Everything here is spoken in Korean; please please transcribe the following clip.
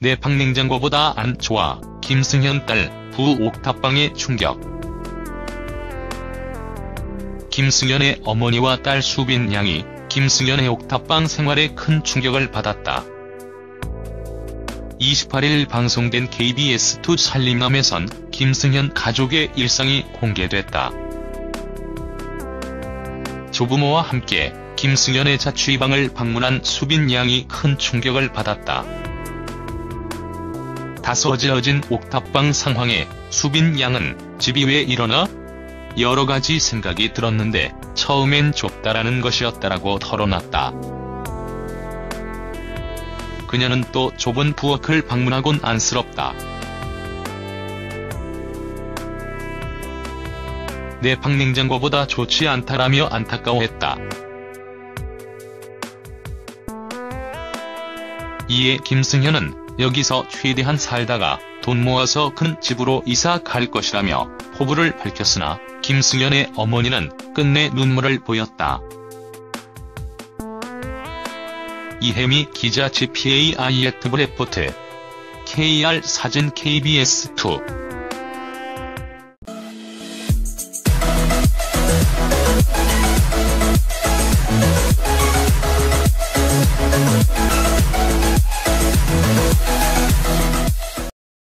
내 박냉장고보다 안 좋아. 김승현 딸, 부 옥탑방의 충격. 김승현의 어머니와 딸 수빈 양이 김승현의 옥탑방 생활에 큰 충격을 받았다. 28일 방송된 KBS2 살림남에선 김승현 가족의 일상이 공개됐다. 조부모와 함께 김승현의 자취방을 방문한 수빈 양이 큰 충격을 받았다. 다소어지러진 옥탑방 상황에 수빈 양은 집이 왜 이러나? 여러 가지 생각이 들었는데 처음엔 좁다라는 것이었다라고 털어놨다. 그녀는 또 좁은 부엌을 방문하곤 안쓰럽다. 내 방 냉장고보다 좋지 않다라며 안타까워했다. 이에 김승현은 여기서 최대한 살다가 돈 모아서 큰 집으로 이사 갈 것이라며 포부를 밝혔으나 김승현의 어머니는 끝내 눈물을 보였다. 이혜미 기자 GPAIF 레포트 KR 사진 KBS2